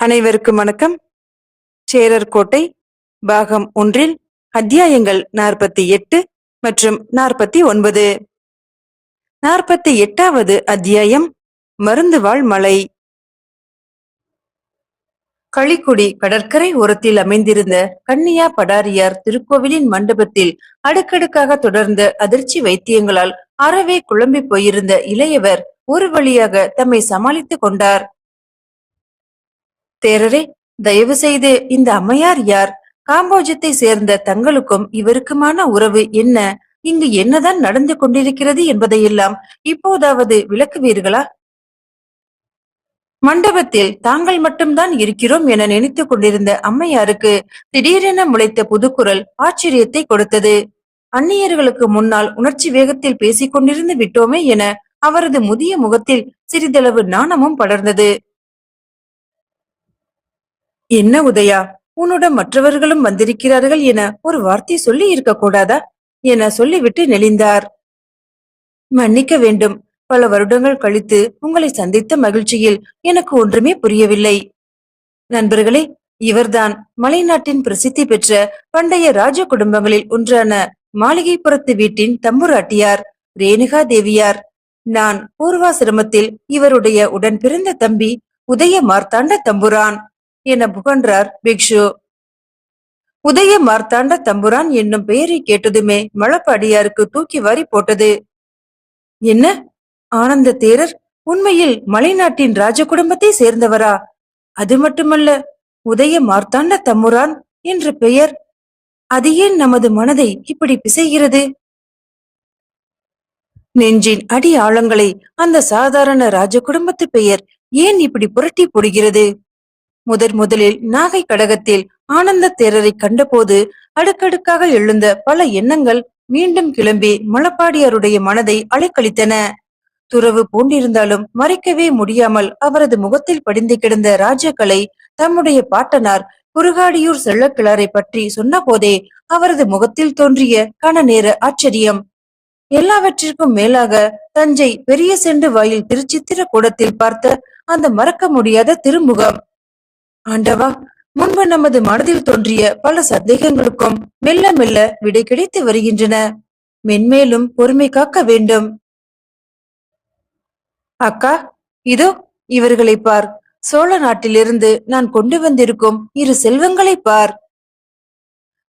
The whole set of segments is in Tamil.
அனைவருக்கும் வணக்கம். சேரர் கோட்டை பாகம் ஒன்றில் அத்தியாயங்கள் நாற்பத்தி எட்டு மற்றும் நாற்பத்தி ஒன்பது. நாற்பத்தி எட்டாவது அத்தியாயம் மருந்துவாழ் மலை. களிக்குடி கடற்கரை ஓரத்தில் அமைந்திருந்த கன்னியா படாரியார் திருக்கோவிலின் மண்டபத்தில் அடுக்கடுக்காக தொடர்ந்த அதிர்ச்சி வைத்தியங்களால் அறவே குழம்பி போயிருந்த இளையவர் ஒரு வழியாக தம்மை சமாளித்துக் கொண்டார். தேரரே தயவு செய்து இந்த அம்மையார் யார்? காம்போஜத்தை சேர்ந்த தங்களுக்கும் இவருக்குமான உறவு என்ன? இங்கு என்னதான் நடந்து கொண்டிருக்கிறது என்பதையெல்லாம் இப்போதாவது விளக்குவீர்களா? மண்டபத்தில் தாங்கள் மட்டும்தான் இருக்கிறோம் என நினைத்துக் கொண்டிருந்த அம்மையாருக்கு திடீரென முளைத்த புதுக்குரல் ஆச்சரியத்தை கொடுத்தது. அந்நியர்களுக்கு முன்னால் உணர்ச்சி வேகத்தில் பேசிக் கொண்டிருந்து விட்டோமே என அவரது முதிய முகத்தில் சிறிதளவு நாணமும் படர்ந்தது. என்ன உதயா உன்னுடன் மற்றவர்களும் வந்திருக்கிறார்கள் என ஒரு வார்த்தை சொல்லி இருக்க கூடாதா என சொல்லிவிட்டு நெளிந்தார். மன்னிக்க வேண்டும். பல வருடங்கள் கழித்து உங்களை சந்தித்த மகிழ்ச்சியில் எனக்கு ஒன்றுமே புரியவில்லை. நண்பர்களே இவர்தான் மலைநாட்டின் பிரசித்தி பெற்ற பண்டைய ராஜ குடும்பங்களில் ஒன்றான மாளிகைப்புறத்து வீட்டின் தம்புராட்டியார் ரேணுகா தேவியார். நான் பூர்வாசிரமத்தில் இவருடைய உடன் பிறந்த தம்பி உதய மார்த்தாண்ட தம்புரான். என புகன்றார் பிக்ஷு. உதய மார்த்தாண்ட தம்புரான் என்னும் பெயரை கேட்டதுமே மழப்பாடியாருக்கு தூக்கி வாரி போட்டது. என்ன? ஆனந்த தேரர் உண்மையில் மலைநாட்டின் ராஜ குடும்பத்தை சேர்ந்தவரா? அது மட்டுமல்ல உதய மார்த்தாண்ட தம்முரான் என்ற பெயர். அது ஏன் நமது மனதை இப்படி பிசைகிறது? நெஞ்சின் அடி ஆழங்களை அந்த சாதாரண ராஜ குடும்பத்து பெயர் ஏன் இப்படி புரட்டி போடுகிறது? முதன் முதலில் நாகை கடகத்தில் ஆனந்த தேரரை கண்டபோது அடுக்கடுக்காக எழுந்த பல எண்ணங்கள் மீண்டும் கிளம்பி மலப்பாடியாருடைய மனதை அலைக்கழித்தன. துறவு பூண்டிருந்தாலும் மறைக்கவே முடியாமல் அவரது முகத்தில் படிந்து கிடந்த ராஜாக்களை தம்முடைய பாட்டனார் குறுகாடியூர் செல்லக்கிழாரை பற்றி சொன்ன போதே அவரது முகத்தில் தோன்றிய கன நேர ஆச்சரியம். எல்லாவற்றிற்கும் மேலாக தஞ்சை பெரிய செண்டு வாயில் திருச்சித்திர கூடத்தில் பார்த்த அந்த மறக்க முடியாத திருமுகம் ஆண்டவா முன்பு நமது மனதில் தோன்றிய பல சந்தேகங்களுக்கும் மெல்ல மெல்ல விடை கிடைத்து வருகின்றன. மென்மேலும் பொறுமை காக்க வேண்டும். அக்கா இதோ இவர்களை பார். சோழ நாட்டிலிருந்து நான் கொண்டு வந்திருக்கும் இரு செல்வங்களை பார்.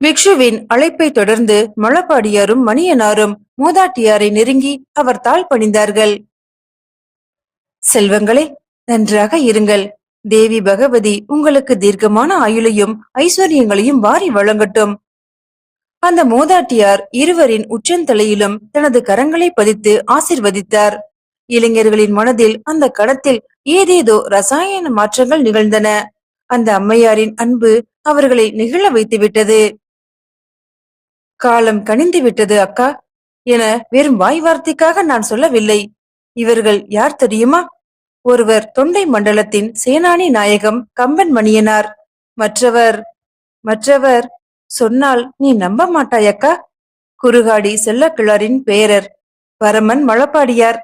பிக்ஷுவின் அழைப்பை தொடர்ந்து மலப்பாடியாரும் மணியனாரும் மூதாட்டியாரை நெருங்கி அவர் தாழ் பணிந்தார்கள். செல்வங்களே நன்றாக இருங்கள். தேவி பகவதி உங்களுக்கு தீர்க்கமான ஆயுளையும் ஐஸ்வர்யங்களையும் வாரி வழங்கட்டும். அந்த மோதாட்டியார் இருவரின் உச்சந்தலையிலும் தனது கரங்களை பதித்து ஆசிர்வதித்தார். இளைஞர்களின் மனதில் அந்த கடத்தில் ஏதேதோ ரசாயன மாற்றங்கள் நிகழ்ந்தன. அந்த அம்மையாரின் அன்பு அவர்களை நிகழ வைத்து விட்டது காலம் கனிந்து விட்டது அக்கா. என வெறும் வாய் வார்த்தைக்காக நான் சொல்லவில்லை. இவர்கள் யார் தெரியுமா? ஒருவர் தொண்டை மண்டலத்தின் சேனானி நாயகம் கம்பன் மணியனார். மற்றவர் மற்றவர் சொன்னால் நீ நம்ப மாட்டாயக்கா? குறுகாடி செல்லக்கிழாரின் பேரர் பரமன் மழப்பாடியார்.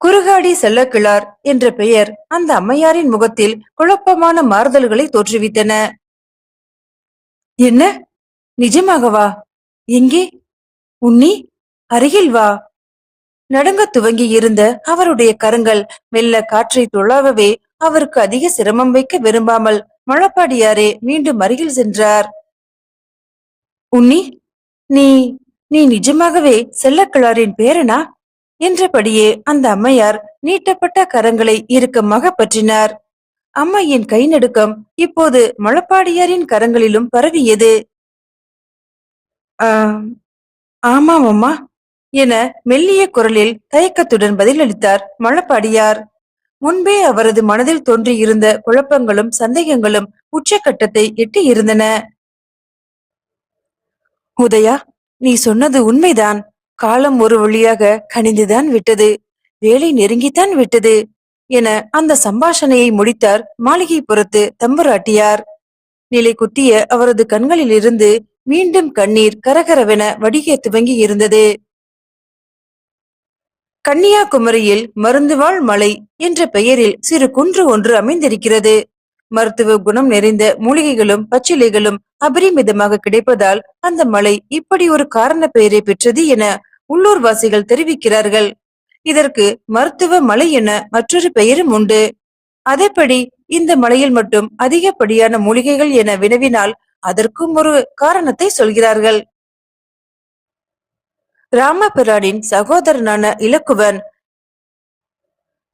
குறுகாடி செல்லக்கிழார் என்ற பெயர் அந்த அம்மையாரின் முகத்தில் குழப்பமான மாறுதல்களை தோற்றுவித்தன. என்ன? நிஜமாகவா? எங்கே? உன்னி? அருகில் வா. நடுங்க துவங்கி இருந்த அவருடைய கரங்கள் மெல்ல காற்றை தொழாவவே அவருக்கு அதிக சிரமம் வைக்க விரும்பாமல் மழப்பாடியாரே மீண்டும் அருகில் சென்றார். உன்னி நீ நீ நிஜமாகவே செல்லக்கிழாரின் பேரனா? என்றபடியே அந்த அம்மையார் நீட்டப்பட்ட கரங்களை இறுக்கமாக பற்றினார் அம்மையின் கை நடுக்கம் இப்போது மழப்பாடியாரின் கரங்களிலும் பரவியது. ஆமாம் அம்மா. என மெல்லிய குரலில் தயக்கத்துடன் பதிலளித்தார் மழப்பாடியார் முன்பே அவரது மனதில் தோன்றியிருந்த குழப்பங்களும் சந்தேகங்களும் உச்சக்கட்டத்தை எட்டி இருந்தன உதயா நீ சொன்னது உண்மைதான். காலம் ஒரு வழியாக கனிந்துதான் விட்டது. வேலை நெருங்கித்தான் விட்டது என அந்த சம்பாஷணையை முடித்தார் மாளிகை புறத்து தம்புராட்டியார். நிலை குத்திய அவரது கண்களில் இருந்து மீண்டும் கண்ணீர் கரகரவென வடிகே துவங்கி இருந்தது கன்னியாகுமரியில் மருந்துவாழ் மலை என்ற பெயரில் சிறு குன்று ஒன்று அமைந்திருக்கிறது. மருத்துவ குணம் நிறைந்த மூலிகைகளும் பச்சிலைகளும் அபரிமிதமாக கிடைப்பதால் அந்த மலை இப்படி ஒரு காரண பெயரை பெற்றது என உள்ளூர்வாசிகள் தெரிவிக்கிறார்கள். இதற்கு மருத்துவ மலை என மற்றொரு பெயரும் உண்டு. அதேபடி இந்த மலையில் மட்டும் அதிகப்படியான மூலிகைகள் என வினவினால் அதற்கும் ஒரு காரணத்தை சொல்கிறார்கள். ராமபிரானின் சகோதரனான இலக்குவன்.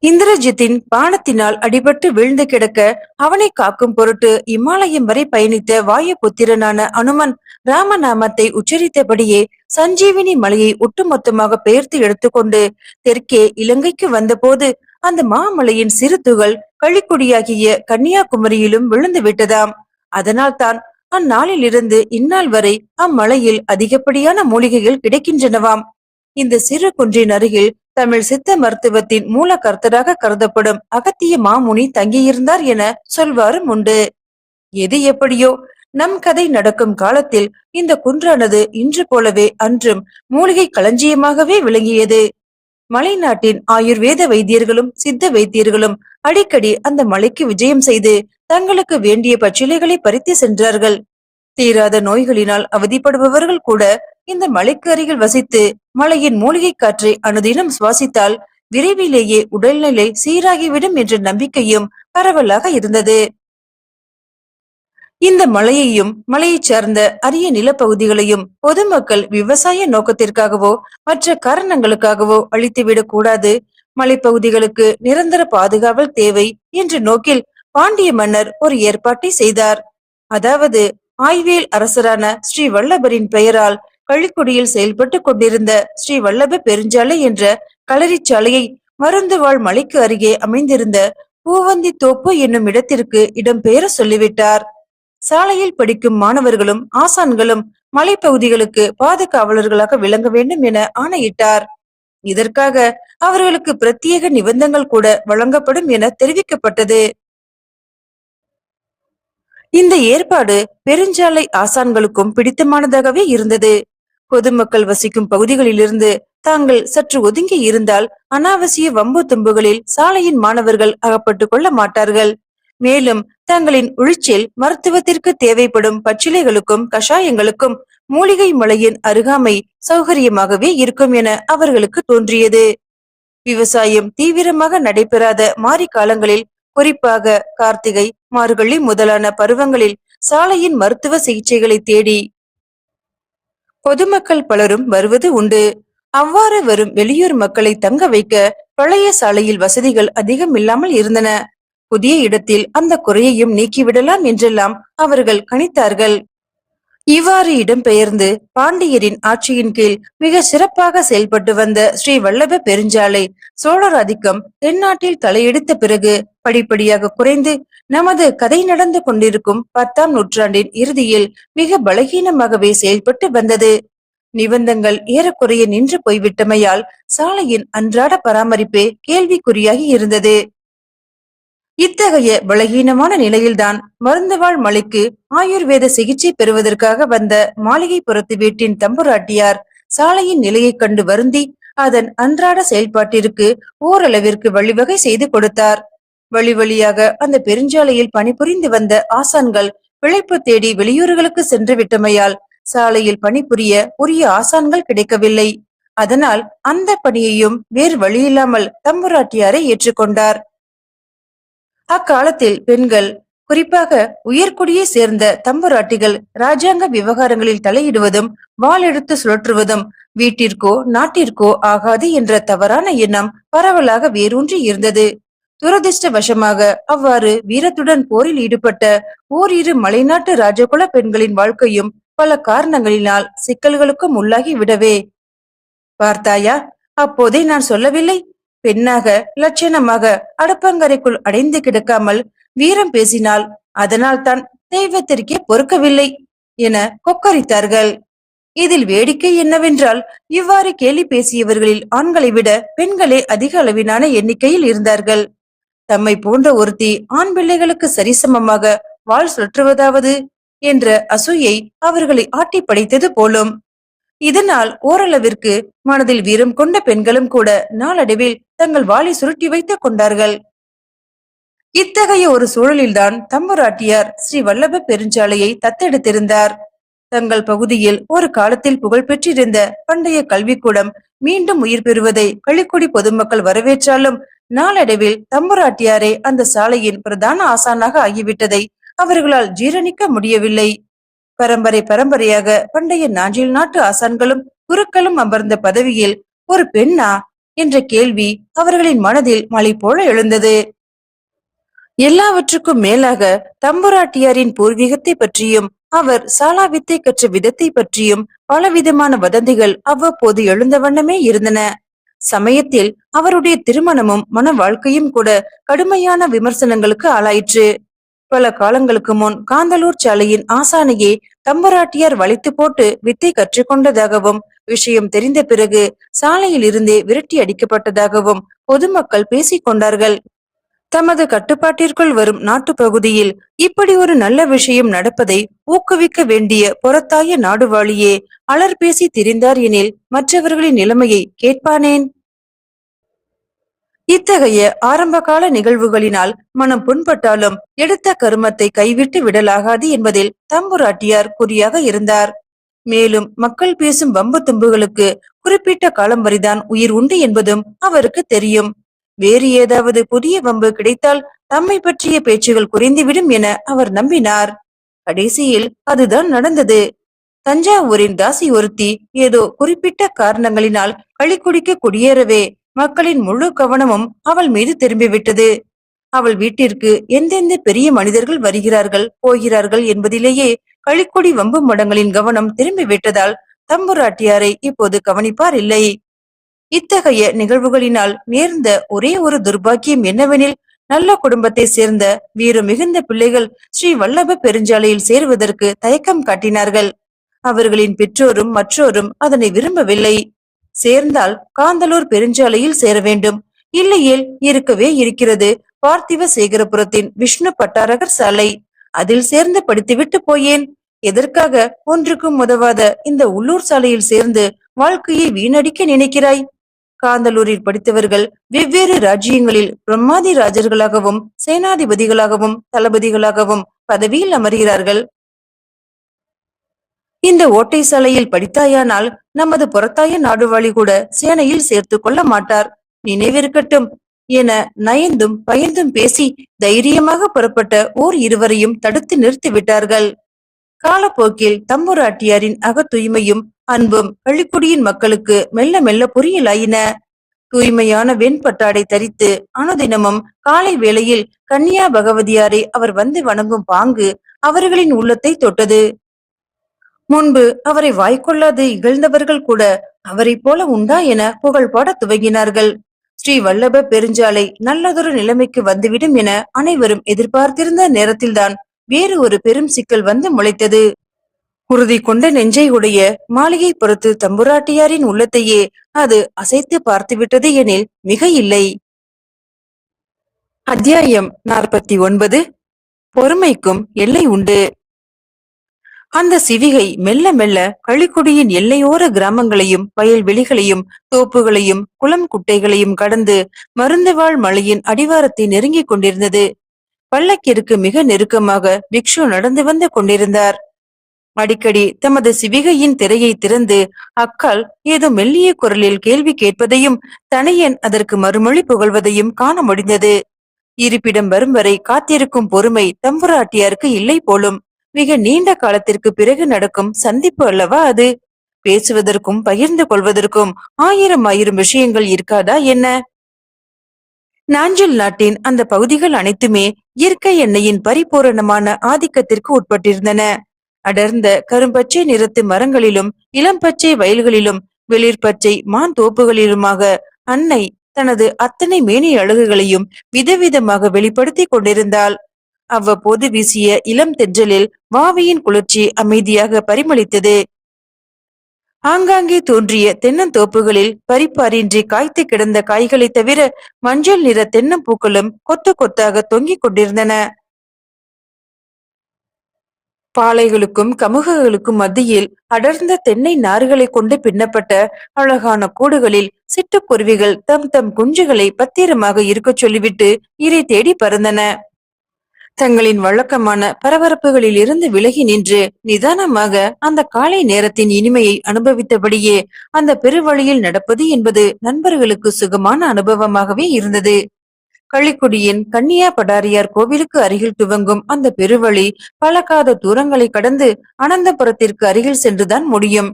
இந்திரஜித்தின் பானத்தினால் அடிபட்டு வீழ்ந்து கிடக்க அவனை காக்கும் பொருட்டு இமாலயம் வரை பயணித்த வாயுபுத்திரனான அனுமன் ராமநாமத்தை உச்சரித்தபடியே சஞ்சீவினி மலையை ஒட்டுமொத்தமாக பெயர்த்து எடுத்துக்கொண்டு தெற்கே இலங்கைக்கு வந்தபோது அந்த மாமலையின் சிறு துகள் கழிக்குடியாகிய கன்னியாகுமரியிலும் விழுந்து விட்டதாம் அதனால் தான் அந்நாளிலிருந்து இந்நாள் வரை அம்மலையில் அதிகப்படியான மூலிகைகள் கிடைக்கின்றனவாம். இந்த சிறு குன்றின் அருகில் தமிழ் சித்த மருத்துவத்தின் மூல கர்த்தராக கருதப்படும் அகத்திய மாமுனி தங்கியிருந்தார் என சொல்வாரும் உண்டு. எது எப்படியோ நம் கதை நடக்கும் காலத்தில் இந்த குன்றானது இன்று போலவே அன்றும் மூலிகை களஞ்சியமாகவே விளங்கியது. மலைநாட்டின் ஆயுர்வேத வைத்தியர்களும் சித்த வைத்தியர்களும் அடிக்கடி அந்த மலைக்கு விஜயம் செய்து தங்களுக்கு வேண்டிய பச்சிலைகளை பறித்து சென்றார்கள். தீராத நோய்களினால் அவதிப்படுபவர்கள் கூட இந்த மலைக்கு அருகில் வசித்து மலையின் மூலிகை காற்றை அனுதினம் சுவாசித்தால் விரைவிலேயே உடல்நிலை சீராகிவிடும் என்ற நம்பிக்கையும் பரவலாக இருந்தது. இந்த மலையையும் மலையைச் சார்ந்த அரிய நிலப்பகுதிகளையும் பொதுமக்கள் விவசாய நோக்கத்திற்காகவோ மற்ற காரணங்களுக்காகவோ அழித்துவிடக் கூடாது. மலைப்பகுதிகளுக்கு நிரந்தர பாதுகாவல் தேவை என்ற நோக்கில் பாண்டிய மன்னர் ஒரு ஏற்பாட்டை செய்தார். அதாவது ஆய்வேல் அரசரான ஸ்ரீ வல்லபரின் பெயரால் கள்ளிக்குடியில் செயல்பட்டு கொண்டிருந்த ஸ்ரீ வல்லப பெருஞ்சாலை என்ற களரிச்சாலையை மருந்து வாழ் மலைக்கு அருகே அமைந்திருந்த பூவந்தி தோப்பு என்னும் இடத்திற்கு இடம்பெயர சொல்லிவிட்டார். சாலையில் படிக்கும் மாணவர்களும் ஆசான்களும் மலைப்பகுதிகளுக்கு பாதுகாவலர்களாக விளங்க வேண்டும் என ஆணையிட்டார். இதற்காக அவர்களுக்கு பிரத்யேக நிபந்தங்கள் கூட வழங்கப்படும் என தெரிவிக்கப்பட்டது. இந்த ஏற்பாடு பெருஞ்சாலை ஆசான்களுக்கும் பிடித்தமானதாகவே இருந்தது. பொதுமக்கள் வசிக்கும் பகுதிகளிலிருந்து தாங்கள் சற்று ஒதுங்கி இருந்தால் அனாவசிய வம்பு தும்புகளில் சாலையின் மாணவர்கள் அகப்பட்டுக் கொள்ள மாட்டார்கள். மேலும் தங்களின் உழிச்சில் மருத்துவத்திற்கு தேவைப்படும் பச்சிலைகளுக்கும் கஷாயங்களுக்கும் மூலிகை மலையின் அருகாமை சௌகரியமாகவே இருக்கும் என அவர்களுக்கு தோன்றியது. விவசாயம் தீவிரமாக நடைபெறாத மாரி காலங்களில் குறிப்பாக கார்த்திகை மார்கழி முதலான பருவங்களில் சாலையின் மருத்துவ சிகிச்சைகளை தேடி பொதுமக்கள் பலரும் வருவது உண்டு. அவ்வாறு வரும் வெளியூர் மக்களை தங்க வைக்க பழைய சாலையில் வசதிகள் அதிகம் இல்லாமல் இருந்தன. புதிய இடத்தில் அந்த குறையையும் நீக்கிவிடலாம் என்றெல்லாம் அவர்கள் கணித்தார்கள். இவ்வாறு இடம்பெயர்ந்து பாண்டியரின் ஆட்சியின் கீழ் மிக சிறப்பாக செயல்பட்டு வந்த ஸ்ரீ வல்லப பெருஞ்சாலை சோழர் ஆதிக்கம் தென்னாட்டில் தலையெடுத்த பிறகு படிப்படியாக குறைந்து நமது கதை நடந்து கொண்டிருக்கும் பத்தாம் நூற்றாண்டின் இறுதியில் மிக பலகீனமாகவே செயல்பட்டு வந்தது. நிபந்தங்கள் ஏறக்குறைய நின்று போய்விட்டமையால் சாலையின் அன்றாட பராமரிப்பே கேள்விக்குறியாகி இருந்தது. இத்தகைய பலகீனமான நிலையில்தான் மருந்துவாழ் மலைக்கு ஆயுர்வேத சிகிச்சை பெறுவதற்காக வந்த மாளிகைப்புறத்து வீட்டின் தம்புராட்டியார் சாலையின் நிலையைக் கண்டு வருந்தி அதன் அன்றாட செயல்பாட்டிற்கு ஓரளவிற்கு வழிவகை செய்து கொடுத்தார். வழி வழியாக அந்த பெருஞ்சாலையில் பணிபுரிந்து வந்த ஆசான்கள் பிழைப்பு தேடி வெளியூர்களுக்கு சென்று விட்டமையால் சாலையில் பணிபுரிய உரிய ஆசான்கள் கிடைக்கவில்லை. அதனால் அந்த பணியையும் வேறு வழியில்லாமல் தம்புராட்டியாரை ஏற்றுக்கொண்டார். அக்காலத்தில் பெண்கள் குறிப்பாக உயர்குடியை சேர்ந்த தம்புராட்டிகள் ராஜாங்க விவகாரங்களில் தலையிடுவதும் வாளெடுத்து சுழற்றுவதும் வீட்டிற்கோ நாட்டிற்கோ ஆகாது என்ற தவறான எண்ணம் பரவலாக வேரூன்றி இருந்தது. துரதிருஷ்டவசமாக அவ்வாறு வீரத்துடன் போரில் ஈடுபட்ட ஓரிரு மலைநாட்டு ராஜகுல பெண்களின் வாழ்க்கையும் பல காரணங்களினால் சிக்கல்களுக்கும் உள்ளாகி விடவே பார்த்தாயா? அப்போதே நான் சொல்லவில்லை. பெண்ணாக லட்சணமாக அடுப்பங்கரைக்குள் அடைந்து கிடக்காமல் வீரம் பேசினால் அதனால் தான் தெய்வத்திற்கே பொறுக்கவில்லை என கொக்கரித்தார்கள். இதில் வேடிக்கை என்னவென்றால் இவ்வாறு கேலி பேசியவர்களில் ஆண்களை விட பெண்களே அதிக அளவிலான எண்ணிக்கையில் இருந்தார்கள். தம்மை போன்ற ஒருத்தி ஆண் பிள்ளைகளுக்கு சரிசமமாக வாழ் சுற்றுவதாவது என்ற அசூயை அவர்களை ஆட்டி படைத்தது போலும் இதனால் ஓரளவிற்கு மனதில் வீரம் கொண்ட பெண்களும் கூட நாளடைவில் தங்கள் வாளை சுருட்டி வைத்துக் கொண்டார்கள். இத்தகைய ஒரு சூழலில்தான் தம்புராட்டியார் ஸ்ரீ வல்லப பெருஞ்சாலையை தத்தெடுத்திருந்தார். தங்கள் பகுதியில் ஒரு காலத்தில் புகழ் பெற்றிருந்த பண்டைய கல்விக்கூடம் மீண்டும் உயிர் பெறுவதை களிக்குடி பொதுமக்கள் வரவேற்றாலும் நாளடைவில் தம்புராட்டியாரே அந்த சாலையின் பிரதான ஆசானாக ஆகிவிட்டதை அவர்களால் ஜீரணிக்க முடியவில்லை. பரம்பரை பரம்பரையாக பண்டைய நாஞ்சில் நாட்டு ஆசான்களும் குருக்களும் அமர்ந்த பதவியில் ஒரு பெண்ணா? என்ற கேள்வி அவர்களின் மனதில் மலை போல எழுந்தது. எல்லாவற்றுக்கும் மேலாக தம்புராட்டியாரின் பூர்வீகத்தை பற்றியும் அவர் சாலா வித்தை கற்ற விதத்தை பற்றியும் பலவிதமான வதந்திகள் அவ்வப்போது எழுந்த வண்ணமே இருந்தன. சமயத்தில் அவருடைய திருமணமும் மன வாழ்க்கையும் கூட கடுமையான விமர்சனங்களுக்கு ஆளாயிற்று. பல காலங்களுக்கு முன் காந்தலூர் சாலையின் ஆசானையே தம்பராட்டியார் வளைத்து போட்டு வித்தை கற்றுக்கொண்டதாகவும் விஷயம் தெரிந்த பிறகு சாலையில் இருந்தே விரட்டி அடிக்கப்பட்டதாகவும் பொதுமக்கள் பேசிக் கொண்டார்கள். தமது கட்டுப்பாட்டிற்குள் வரும் நாட்டு பகுதியில் இப்படி ஒரு நல்ல விஷயம் நடப்பதை ஊக்குவிக்க வேண்டிய புறத்தாய நாடுவாழியே அலர் பேசி திரிந்தார் எனில் மற்றவர்களின் நிலைமையை கேட்பானேன்? இத்தகைய ஆரம்பகால நிகழ்வுகளினால் மனம் புண்பட்டாலும் எடுத்த கருமத்தை கைவிட்டு விடலாகாது என்பதில் தம்புராட்டியார் குறியாக இருந்தார். மேலும் மக்கள் பேசும் வம்பு தும்புகளுக்கு குறிப்பிட்ட காலம் வரிதான் உயிர் உண்டு என்பதும் அவருக்கு தெரியும். வேறு ஏதாவது புதிய வம்பு கிடைத்தால் தம்மை பற்றிய பேச்சுகள் குறைந்துவிடும் என அவர் நம்பினார். கடைசியில் அதுதான் நடந்தது. தஞ்சாவூரின் தாசி ஒருத்தி ஏதோ குறிப்பிட்ட காரணங்களினால் களிக்குடிக்க குடியேறவே மக்களின் முழு கவனமும் அவள் மீது திரும்பிவிட்டது. அவள் வீட்டிற்கு எந்தெந்த பெரிய மனிதர்கள் வருகிறார்கள் போகிறார்கள் என்பதிலேயே களிக்குடி வம்பு மடங்களின் கவனம் திரும்பிவிட்டதால் தம்புராட்டியாரை இப்போது கவனிப்பார் இல்லை. இத்தகைய நிகழ்வுகளினால் நேர்ந்த ஒரே ஒரு துர்பாக்கியம் என்னவெனில் நல்ல குடும்பத்தை சேர்ந்த வீரம் மிகுந்த பிள்ளைகள் ஸ்ரீ வல்லப பெருஞ்சாலையில் சேருவதற்கு தயக்கம் காட்டினார்கள். அவர்களின் பெற்றோரும் மற்றோரும் அதனை விரும்பவில்லை. சேர்ந்தால் காந்தலூர் பெருஞ்சாலையில் சேர வேண்டும். இல்லையேல் இருக்கவே இருக்கிறது. பார்த்திவ சேகரபுரத்தின் விஷ்ணு பட்டாரகர் சாலை. அதில் சேர்ந்து படித்துவிட்டு போயேன். எதற்காக ஒன்றுக்கும் உதவாத இந்த உள்ளூர் சாலையில் சேர்ந்து வாழ்க்கையை வீணடிக்க நினைக்கிறாய்? காந்தலூரில் படித்தவர்கள் வெவ்வேறு ராஜ்யங்களில் பிரம்மாதி ராஜர்களாகவும் சேனாதிபதிகளாகவும் தளபதிகளாகவும் பதவியில் அமர்கிறார்கள். இந்த ஓட்டை சாலையில் படித்தாயானால் நமது புறத்தாய நாடுவாளி கூட சேனையில் சேர்த்து கொள்ள மாட்டார். நினைவிருக்கட்டும் என நயந்தும் பயந்தும் பேசி தைரியமாக புறப்பட்ட ஓர் இருவரையும் தடுத்து நிறுத்தி விட்டார்கள். காலப்போக்கில் தம்புராட்டியாரின் அகத்தூய்மையும் அன்பும் பள்ளிக்குடியின் மக்களுக்கு மெல்ல மெல்ல புரியலாயின தூய்மையான வெண்பட்டாடை தரித்து அனுதினமும் காலை வேளையில் கன்னியா பகவதியாரை அவர் வந்து வணங்கும் பாங்கு அவர்களின் உள்ளத்தை தொட்டது. முன்பு அவரை வாய்க்கொள்ளாது இகழ்ந்தவர்கள் கூட அவரை போல உண்டா என புகழ் பாட துவங்கினார்கள். ஸ்ரீ வல்லப பெருஞ்சாலை நல்லதொரு நிலைமைக்கு வந்துவிடும் என அனைவரும் எதிர்பார்த்திருந்த நேரத்தில்தான் வேறு ஒரு பெரும் சிக்கல் வந்து முளைத்தது. உறுதி கொண்ட நெஞ்சை உடைய மாளிகை பொறுத்து தம்புராட்டியாரின் உள்ளத்தையே அது அசைத்து பார்த்துவிட்டது எனில் மிக இல்லை. அத்தியாயம் நாற்பத்தி ஒன்பது. பொறுமைக்கும் எல்லை உண்டு. அந்த சிவிகை மெல்ல மெல்ல களிக்குடியின் எல்லையோர கிராமங்களையும் வயல்வெளிகளையும் தோப்புகளையும் குளம் குட்டைகளையும் கடந்து மருந்துவாழ் மலையின் அடிவாரத்தை நெருங்கிக் கொண்டிருந்தது. பல்லக்கிற்கு மிக நெருக்கமாக பிக்ஷு நடந்து வந்து கொண்டிருந்தார். அடிக்கடி தமது சிவிகையின் திரையை திறந்து அக்கால் ஏதோ மெல்லிய குரலில் கேள்வி கேட்பதையும் தனையன் அதற்கு மறுமொழி புகழ்வதையும் காண முடிந்தது. இருப்பிடம் வரும் வரை காத்திருக்கும் பொறுமை தம்புராட்டியாருக்கு இல்லை போலும். மிக நீண்ட காலத்திற்கு பிறகு நடக்கும் சந்திப்பு அல்லவா அது? பேசுவதற்கும் பகிர்ந்து கொள்வதற்கும் ஆயிரம் ஆயிரம் விஷயங்கள் இருக்காதா என்ன? நாஞ்சில் நாட்டின் அந்த பகுதிகள் அனைத்துமே இயற்கை எண்ணெயின் பரிபூரணமான ஆதிக்கத்திற்கு உட்பட்டிருந்தன. அடர்ந்த கரும்பச்சை நிறத்து மரங்களிலும் இளம் பச்சை வயல்களிலும் வெளிர் பச்சை மான் தோப்புகளிலுமாக அன்னை தனது அத்தனை மேனி அழகுகளையும் விதவிதமாக வெளிப்படுத்தி கொண்டிருந்தாள். அவ்வப்போது வீசிய இளம் தென்றலில் வாவியின் குளிர்ச்சி அமைதியாக பரிமளித்தது. ஆங்காங்கே தோன்றிய தென்னந்தோப்புகளில் பறிப்பாரின்றி காய்த்து கிடந்த காய்களை தவிர மஞ்சள் நிற தென்னம்பூக்களும் கொத்து கொத்தாக தொங்கிக் கொண்டிருந்தன. பாலைகளுக்கும் கமுகங்களுக்கும் மத்தியில் அடர்ந்த தென்னை நார்களை கொண்டு பின்னப்பட்ட அழகான கூடுகளில் சிட்டுக்குருவிகள் தம் தம் குஞ்சுகளை பத்திரமாக இருக்கச் சொல்லிவிட்டு இறை தேடி பறந்தன. தங்களின் வழக்கமான பரபரப்புகளில் இருந்து விலகி நின்று நிதானமாக அந்த காலை நேரத்தின் இனிமையை அனுபவித்தபடியே அந்த பெருவழியில் நடப்பது என்பது நண்பர்களுக்கு சுகமான அனுபவமாகவே இருந்தது. களிக்குடியின் கன்னியா படாரியார் கோவிலுக்கு அருகில் துவங்கும் அந்த பெருவழி பல காத தூரங்களை கடந்து அனந்தபுரத்திற்கு அருகில் சென்றுதான் முடியும்.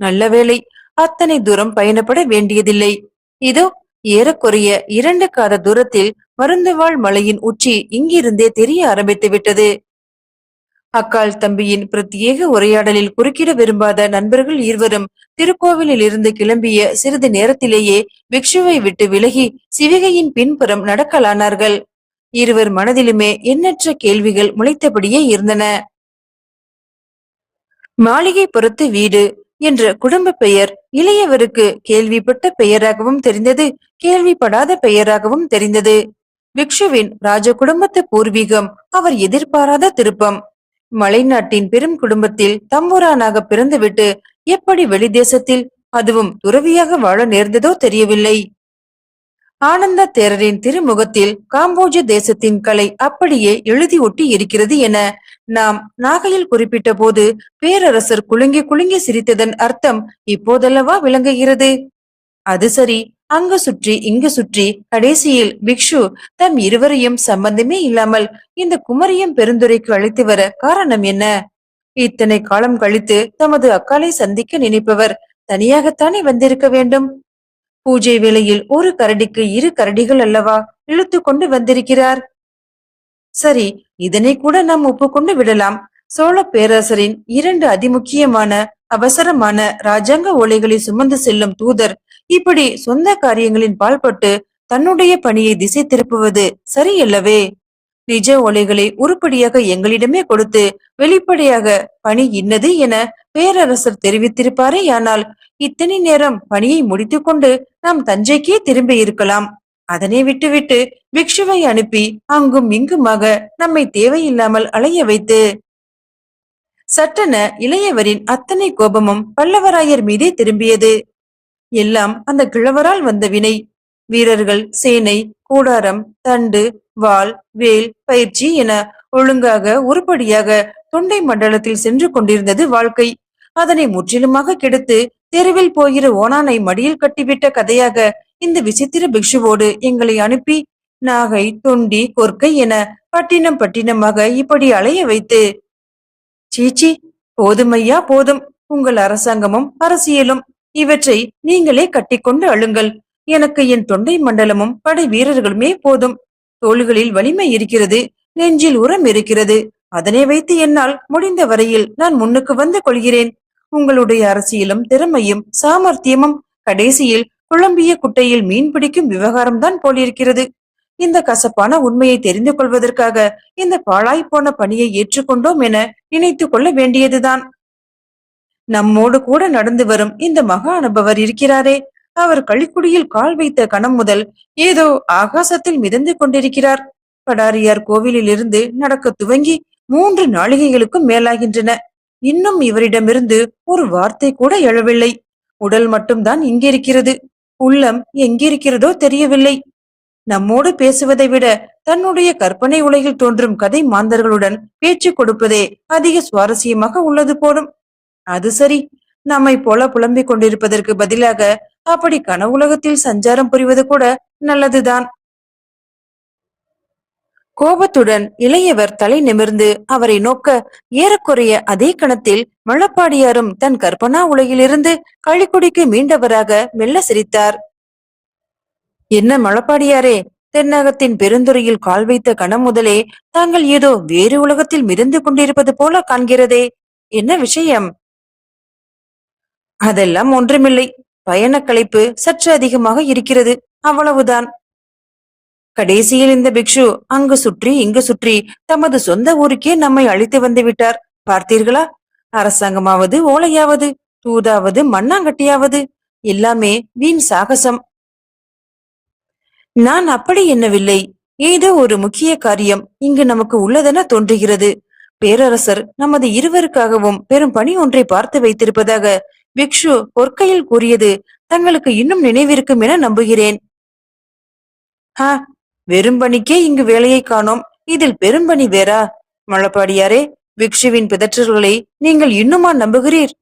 நல்ல வேளை அத்தனை தூரம் பயணப்பட வேண்டியதில்லை. இதோ ஏறக்குறைய இரண்டு காத தூரத்தில் மருந்துவாள் மலையின் உச்சி இங்கிருந்தே தெரிய ஆரம்பித்து விட்டது. அக்கால் தம்பியின் பிரத்யேக உரையாடலில் குறுக்கிட விரும்பாத நண்பர்கள் இருவரும் திருக்கோவிலில் இருந்து கிளம்பிய சிறிது நேரத்திலேயே பிக்ஷுவை விட்டு விலகி சிவிகையின் பின்புறம் நடக்கலானார்கள். இருவர் மனதிலுமே எண்ணற்ற கேள்விகள் முளைத்தபடியே இருந்தன. மாளிகை பொறுத்து வீடு என்ற குடும்ப பெயர் இளையவருக்கு கேள்விப்பட்ட பெயராகவும் தெரிந்தது கேள்விப்படாத பெயராகவும் தெரிந்தது. பிக்ஷுவின் ராஜ குடும்பத்து பூர்வீகம் அவர் எதிர்பாராத திருப்பம். மலைநாட்டின் பெரும் குடும்பத்தில் தம்பூரானாக பிறந்துவிட்டு எப்படி வெளி தேசத்தில் அதுவும் துறவியாக வாழ நேர்ந்ததோ தெரியவில்லை. ஆனந்த தேரரின் திருமுகத்தில் காம்போஜ தேசத்தின் கலை அப்படியே எழுதி ஒட்டி இருக்கிறது என நாம் நாகையில் குறிப்பிட்ட போது பேரரசர் குலுங்கி குலுங்கி சிரித்ததன் அர்த்தம் இப்போதல்லவா விளங்குகிறது? அது சரி அங்கு சுற்றி இங்கு சுற்றி கடைசியில் பிக்ஷு தம் இருவரையும் சம்பந்தமே இல்லாமல் இந்த குமரியம் பெருந்துரைக்கு அழைத்து வர காரணம் என்ன? இத்தனை காலம் கழித்து தமது அக்காலை சந்திக்க நினைப்பவர் தனியாகத்தானே வந்திருக்க வேண்டும்? பூஜை வேளையில் ஒரு கரடிக்கு இரு கரடிகள் அல்லவா இழுத்து கொண்டு வந்திருக்கிறார்? சரி இதனை கூட நாம் ஒப்புக்கொண்டு விடலாம். சோழ பேரரசரின் இரண்டு அதிமுக்கியமான அவசரமான ராஜாங்க ஓலைகளை சுமந்து செல்லும் தூதர் இப்படி சொந்த காரியங்களின் பால்பட்டு தன்னுடைய பணியை திசை திருப்புவது சரியல்லவே. நிஜ ஓலைகளை உருப்படியாக எங்களிடமே கொடுத்து வெளிப்படையாக பணி இன்னது என பேரரசர் தெரிவித்திருப்பாரே ஆனால் இத்தனை நேரம் பணியை முடித்துக்கொண்டு நாம் தஞ்சைக்கே திரும்பி இருக்கலாம். அதனை விட்டுவிட்டு பிக்ஷுவை அனுப்பி அங்கும் இங்குமாக நம்மை தேவையில்லாமல் அலைய வைத்து. சட்டென இளையவரின் அத்தனை கோபமும் பல்லவராயர் மீதே திரும்பியது. எல்லாம் அந்த கிழவரால் வந்த வினை. வீரர்கள் சேனை கூடாரம் தண்டு வாள் வேல் பயிற்சி என ஒழுங்காக உருப்படியாக தொண்டை மண்டலத்தில் சென்று கொண்டிருந்தது வாழ்க்கை. அதனை முற்றிலுமாக கெடுத்து தெருவில் போகிற ஓனானை மடியில் கட்டிவிட்ட கதையாக இந்த விசித்திர பிக்ஷுவோடு எங்களை அனுப்பி நாகை தொண்டி கொற்கை என பட்டினம் பட்டினமாக இப்படி அலைய வைத்து சீச்சி போதுமையா போதும். உங்கள் அரசாங்கமும் அரசியலும் இவற்றை நீங்களே கட்டிக்கொண்டு அழுங்கள். எனக்கு என் தொண்டை மண்டலமும் படை வீரர்களுமே போதும். தோள்களில் வலிமை இருக்கிறது நெஞ்சில் உரம் இருக்கிறது. அதனை வைத்து என்னால் முடிந்த வரையில் நான் முன்னுக்கு வந்து கொள்கிறேன். உங்களுடைய அரசியலும் திறமையும் சாமர்த்தியமும் கடைசியில் குழம்பிய குட்டையில் மீன் பிடிக்கும் விவகாரம்தான் போலிருக்கிறது. இந்த கசப்பான உண்மையை தெரிந்து கொள்வதற்காக இந்த பாழாய் போன பணியை ஏற்றுக்கொண்டோம் என நினைத்து கொள்ள வேண்டியதுதான். நம்மோடு கூட நடந்து வரும் இந்த மகா அனுபவர் இருக்கிறாரே. அவர் களிக்குடியில் கால் வைத்த கணம் முதல் ஏதோ ஆகாசத்தில் மிதந்து கொண்டிருக்கிறார். படாரியார் கோவிலில் இருந்து நடக்க துவங்கி மூன்று நாளிகைகளுக்கும் மேலாகின்றன. இன்னும் இவரிடமிருந்து ஒரு வார்த்தை கூட எழவில்லை. உடல் மட்டும்தான் இங்கிருக்கிறது. உள்ளம் எங்கிருக்கிறதோ தெரியவில்லை. நம்மோடு பேசுவதை விட தன்னுடைய கற்பனை உலகில் தோன்றும் கதை மாந்தர்களுடன் பேச்சு கொடுப்பதே அதிக சுவாரஸ்யமாக உள்ளது போலும். அது சரி. நம்மை போல புலம்பிக் கொண்டிருப்பதற்கு பதிலாக அப்படி கனவுலகத்தில் சஞ்சாரம் புரிவது கூட நல்லதுதான். கோபத்துடன் இளையவர் தலை நிமிர்ந்து அவரை நோக்க ஏறக்குறைய அதே கணத்தில் மழப்பாடியாரும் தன் கற்பனா உலகிலிருந்து களிக்குடிக்கு மீண்டவராக மெல்ல சிரித்தார். என்ன மழப்பாடியாரே தென்னகத்தின் பெருந்துறையில் கால் வைத்த கணம் முதலே தாங்கள் ஏதோ வேறு உலகத்தில் மிதந்து கொண்டிருப்பது போல காண்கிறதே. என்ன விஷயம்? அதெல்லாம் ஒன்றுமில்லை. பயண களைப்பு சற்று அதிகமாக இருக்கிறது. அவ்வளவுதான். கடைசியில் இந்த பிக்ஷு அங்கு சுற்றி இங்கு சுற்றி தமது சொந்த ஊருக்கே நம்மை அழைத்து வந்து விட்டார். பார்த்தீர்களா? அரசாங்கமாவது ஓலையாவது தூதாவது மண்ணாங்கட்டியாவது எல்லாமே வீண் சாகசம். நான் அப்படி என்னவில்லை ஏதோ ஒரு முக்கிய காரியம் இங்கு நமக்கு உள்ளதென தோன்றுகிறது. பேரரசர் நமது இருவருக்காகவும் பெரும் பணி ஒன்றை பார்த்து வைத்திருப்பதாக பிக்ஷு பொற்கையில் கூறியது தங்களுக்கு இன்னும் நினைவிருக்கும் என நம்புகிறேன். ஆ வெறும் பணிக்கே இங்கு வேலையை காணோம். இதில் பெரும்பணி வேறா? மழப்பாடியாரே பிக்ஷுவின் பிதற்றல்களை நீங்கள் இன்னுமா நம்புகிறீர்?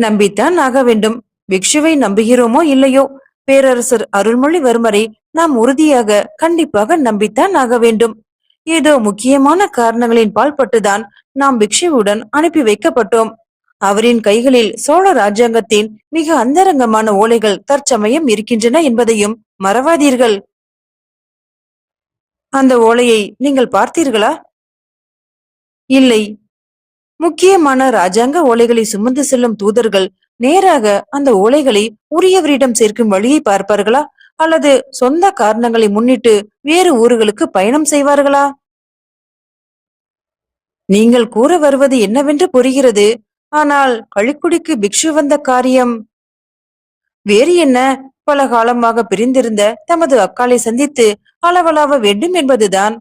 நம்பித்தான் ஆக வேண்டும். பிக்ஷுவை நம்புகிறோமோ இல்லையோ? பேரரசர் அருள்மொழிவர்மரை நாம் உறுதியாக கண்டிப்பாக நம்பித்தான் ஆக வேண்டும். ஏதோ முக்கியமான காரணங்களின் பால்பட்டுதான் நாம் பிக்ஷுவுடன் அனுப்பி வைக்கப்பட்டோம். அவரின் கைகளில் சோழ ராஜாங்கத்தின் மிக அந்தரங்கமான ஓலைகள் தற்சமயம் இருக்கின்றன என்பதையும் மறவாதீர்கள். அந்த ஓலையை நீங்கள் பார்த்தீர்களா? இல்லை. முக்கியமான ராஜாங்க ஓலைகளை சுமந்து செல்லும் தூதர்கள் நேராக அந்த ஓலைகளை உரியவரிடம் சேர்க்கும் வழியை பார்ப்பார்களா? அல்லது சொந்த காரணங்களை முன்னிட்டு வேறு ஊர்களுக்கு பயணம் செய்வார்களா? நீங்கள் கூற வருவது என்னவென்று புரிகிறது. ஆனால் கழிக்குடிக்கு பிக்ஷு வந்த காரியம்? வேறு என்ன? பல காலமாக பிரிந்திருந்த தமது அக்காலை சந்தித்து அளவலாவ வேண்டும் என்பதுதான்.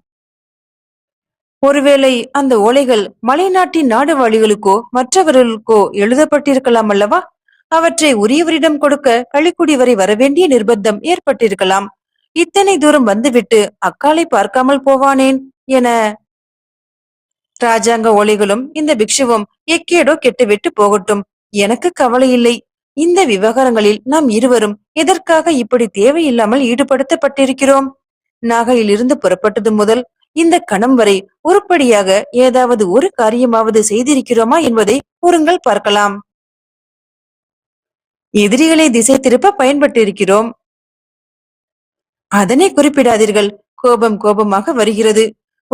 ஒருவேளை அந்த ஓலைகள் மலைநாட்டின் நாடுவாளிகளுக்கோ மற்றவர்களுக்கோ எழுதப்பட்டிருக்கலாம் அல்லவா? அவற்றை உரியவரிடம் கொடுக்க களிக்குடி வரை வரவேண்டிய நிர்பந்தம் ஏற்பட்டிருக்கலாம். இத்தனை தூரம் வந்துவிட்டு அக்காலை பார்க்காமல் போவானேன் என ராஜாங்க ஒளிகளும் இந்த பிக்ஷுவும் எக்கேடோ கெட்டுவிட்டு போகட்டும். எனக்கு கவலை இல்லை இந்த விவகாரங்களில் நாம் இருவரும் எதற்காக இப்படி தேவையில்லாமல் ஈடுபடுத்தப்பட்டிருக்கிறோம்? நாகையிலிருந்து புறப்பட்டது முதல் இந்த கணம் வரை உருப்படியாக ஏதாவது ஒரு காரியமாவது செய்திருக்கிறோமா என்பதை கூறுங்கள் பார்க்கலாம். எதிரிகளை திசை திருப்ப பயன்பட்டிருக்கிறோம். அதனை குறிப்பிடாதீர்கள். கோபம் கோபமாக வருகிறது.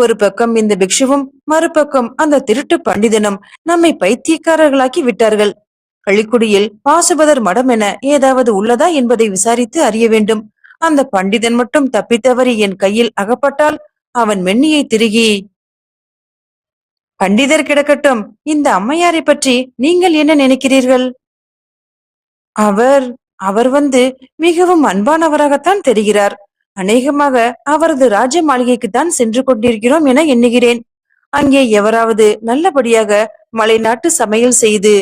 ஒரு பக்கம் இந்த பிக்ஷுவும் மறுபக்கம் அந்த திருட்டு பண்டிதனும் நம்மை பைத்தியக்காரர்களாக்கி விட்டார்கள். களிக்குடியில் பாசுபதர் மடம் என ஏதாவது உள்ளதா என்பதை விசாரித்து அறிய வேண்டும். அந்த பண்டிதன் மட்டும் தப்பித்தவறி என் கையில் அகப்பட்டால் அவன் மென்னியை திருகி பண்டிதர் கிடக்கட்டும் இந்த அம்மையாரை பற்றி நீங்கள் என்ன நினைக்கிறீர்கள்? அவர் அவர் வந்து மிகவும் அன்பானவராகத்தான் தெரிகிறார். அநேகமாக அவரது ராஜ மாளிகைக்குத்தான் சென்று கொண்டிருக்கிறோம் என எண்ணுகிறேன். அங்கே எவராவது நல்லபடியாக மலைநாட்டு சமையல் செய்து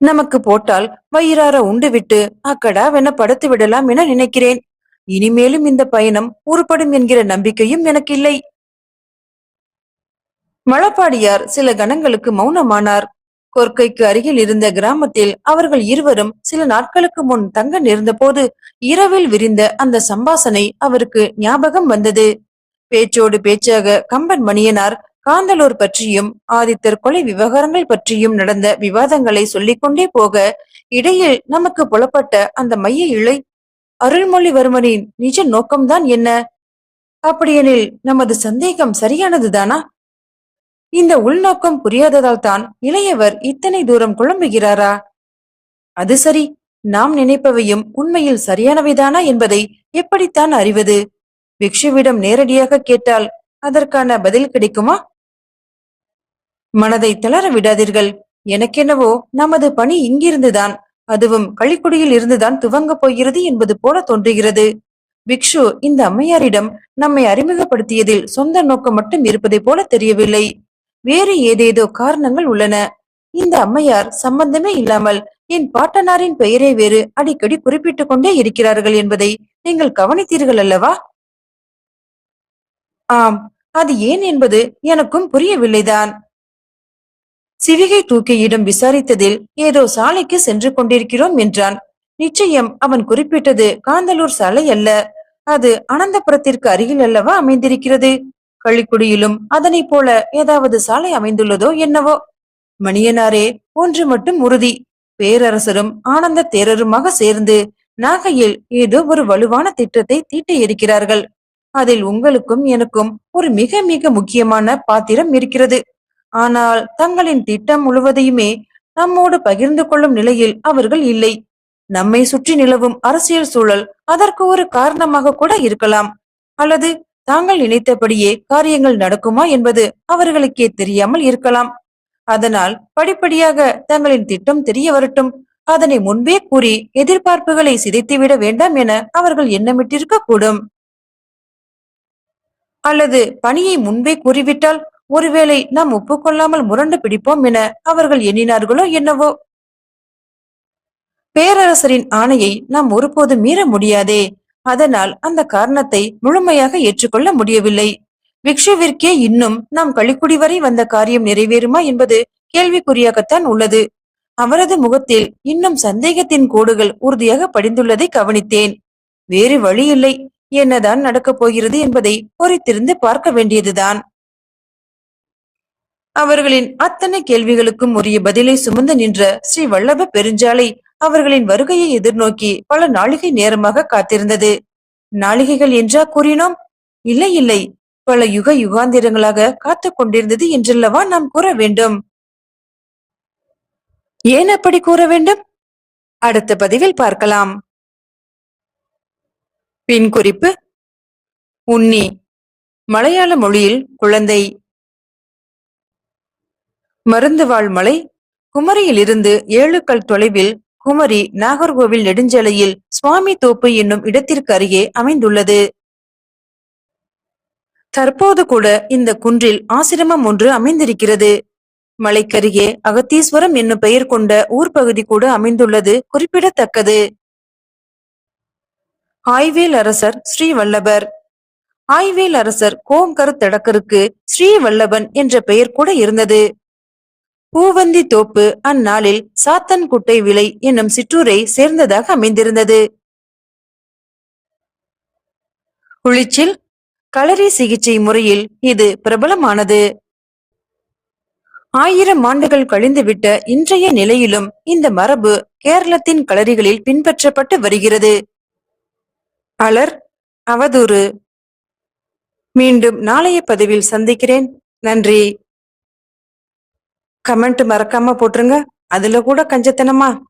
நமக்கு போட்டால் வயிறார உண்டு விட்டு அக்கடாவென படுத்து விடலாம் என நினைக்கிறேன். இனிமேலும் இந்த பயணம் உருப்படும் என்கிற நம்பிக்கையும் எனக்கு இல்லை மழப்பாடியார் சில கணங்களுக்கு மௌனமானார். கொர்க்கைக்கு அருகில் இருந்த கிராமத்தில் அவர்கள் இருவரும் சில நாட்களுக்கு முன் தங்க நேர்ந்தபோது இரவில் விரிந்த அந்த சம்பாசனை அவருக்கு ஞாபகம் வந்தது. பேச்சோடு பேச்சாக கம்பன் மணியனார் காந்தலூர் பற்றியும் ஆதித்தர் கொலை விவகாரங்கள் பற்றியும் நடந்த விவாதங்களை சொல்லிக்கொண்டே போக இடையில் நமக்கு புலப்பட்ட அந்த மைய இழை அருள்மொழிவர்மனின் நிஜ நோக்கம்தான் என்ன? அப்படியெனில் நமது சந்தேகம் சரியானதுதானா? இந்த உள்நோக்கம் புரியாததால் தான் இளையவர் இத்தனை தூரம் குழம்புகிறாரா? அது சரி நாம் நினைப்பவையும் உண்மையில் சரியானவைதானா என்பதை எப்படித்தான் அறிவது? பிக்ஷுவிடம் நேரடியாக கேட்டால் அதற்கான பதில் கிடைக்குமா? மனதை தளர விடாதீர்கள். எனக்கென்னவோ நமது பணி இங்கிருந்துதான் அதுவும் களிக்குடியில் இருந்துதான் துவங்கப் போகிறது என்பது போல தோன்றுகிறது. பிக்ஷு இந்த அம்மையாரிடம் நம்மை அறிமுகப்படுத்தியதில் சொந்த நோக்கம் மட்டும் இருப்பதை போல தெரியவில்லை. வேறு ஏதேதோ காரணங்கள் உள்ளன. இந்த அம்மையார் சம்பந்தமே இல்லாமல் என் பாட்டனாரின் பெயரை வேறு அடிக்கடி குறிப்பிட்டுக் கொண்டே இருக்கிறார்கள் என்பதை நீங்கள் கவனித்தீர்கள் அல்லவா? ஆம் அது ஏன் என்பது எனக்கும் புரியவில்லைதான். சிவிகை தூக்கியிடம் விசாரித்ததில் ஏதோ சாலைக்கு சென்று கொண்டிருக்கிறோம் என்றான். நிச்சயம் அவன் குறிப்பிட்டது காந்தலூர் சாலை அல்ல அது அனந்தபுரத்திற்கு அருகில் அல்லவா அமைந்திருக்கிறது? களிக்குடியிலும் அதனைப் போல ஏதாவது சாலை அமைந்துள்ளதோ என்னவோ? மணியனாரே ஒன்று மட்டும் உறுதி. பேரரசரும் ஆனந்த தேரருமாக சேர்ந்து நாகையில் ஏதோ ஒரு வலுவான திட்டத்தை தீட்ட இருக்கிறார்கள் அதில் உங்களுக்கும் எனக்கும் ஒரு மிக மிக முக்கியமான பாத்திரம் இருக்கிறது. ஆனால் தங்களின் திட்டம் முழுவதையுமே நம்மோடு பகிர்ந்து கொள்ளும் நிலையில் அவர்கள் இல்லை. நம்மை சுற்றி நிலவும் அரசியல் சூழல் அதற்கு ஒரு காரணமாக கூட இருக்கலாம். அல்லது தாங்கள் நினைத்தபடியே காரியங்கள் நடக்குமா என்பது அவர்களுக்கே தெரியாமல் இருக்கலாம். அதனால் படிப்படியாக தங்களின் திட்டம் தெரிய வரட்டும். அதனை முன்பே கூறி எதிர்பார்ப்புகளை சிதைத்துவிட வேண்டாம் என அவர்கள் எண்ணமிட்டிருக்க கூடும் அல்லது பணியை முன்பே கூறிவிட்டால் ஒருவேளை நாம் ஒப்புக்கொள்ளாமல் முரண்டு பிடிப்போம் என அவர்கள் எண்ணினார்களோ என்னவோ. பேரரசரின் ஆணையை நாம் ஒருபோதும் மீற முடியாதே. அதனால் அந்த காரணத்தை முழுமையாக ஏற்றுக்கொள்ள முடியவில்லை. விக்ஷுவிற்கே இன்னும் நாம் களிக்குடி வரை வந்த காரியம் நிறைவேறுமா என்பது கேள்விக்குறியாகத்தான் உள்ளது. அவரது முகத்தில் இன்னும் சந்தேகத்தின் கோடுகள் உறுதியாக படிந்துள்ளதை கவனித்தேன். வேறு வழி இல்லை என்னதான் நடக்கப் போகிறது என்பதை பொறித்திருந்து பார்க்க வேண்டியதுதான். அவர்களின் அத்தனை கேள்விகளுக்கும் உரிய பதிலை சுமந்து நின்ற ஸ்ரீ வல்லப பெருஞ்சாலை அவர்களின் வருகையை எதிர்நோக்கி பல நாளிகை நேரமாக காத்திருந்தது. நாளிகைகள் என்றா கூறினோம்? இல்லை இல்லை. பல யுக யுகாந்திரங்களாக காத்துக் கொண்டிருந்தது என்றல்லவா நாம் கூற வேண்டும். ஏன் அப்படி கூற வேண்டும்? அடுத்த பதிவில் பார்க்கலாம். பின் குறிப்பு. உன்னி. மலையாள மொழியில் குழந்தை. மருந்துவாழ் மலை. குமரியிலிருந்து ஏழு கல் தொலைவில் குமரி நாகர்கோவில் நெடுஞ்சாலையில் சுவாமி தோப்பு என்னும் இடத்திற்கு அருகே அமைந்துள்ளது. தற்போது கூட இந்த குன்றில் ஆசிரமம் ஒன்று அமைந்திருக்கிறது. மலைக்கருகே அகத்தீஸ்வரம் என்னும் பெயர் கொண்ட ஊர் பகுதி கூட அமைந்துள்ளது குறிப்பிடத்தக்கது. ஆய்வேல் அரசர் ஸ்ரீ வல்லபர். ஆய்வேல் அரசர் கோங்கர் தடக்கருக்கு ஸ்ரீ வல்லபன் என்ற பெயர் கூட இருந்தது. பூவந்தி தோப்பு அந்நாளில் சாத்தன்குட்டை விலை என்னும் சிற்றூரை சேர்ந்ததாக அமைந்திருந்தது. உளிச்சில் களரி சிகிச்சை முறையில் இது பிரபலமானது. ஆயிரம் ஆண்டுகள் கழிந்துவிட்ட இன்றைய நிலையிலும் இந்த மரபு கேரளத்தின் களரிகளில் பின்பற்றப்பட்டு வருகிறது. அலர் அவதூறு. மீண்டும் நாளைய பதிவில் சந்திக்கிறேன். நன்றி. கமெண்ட் மறக்காம போட்டுருங்க. அதுல கூட கஞ்சத்தனமா?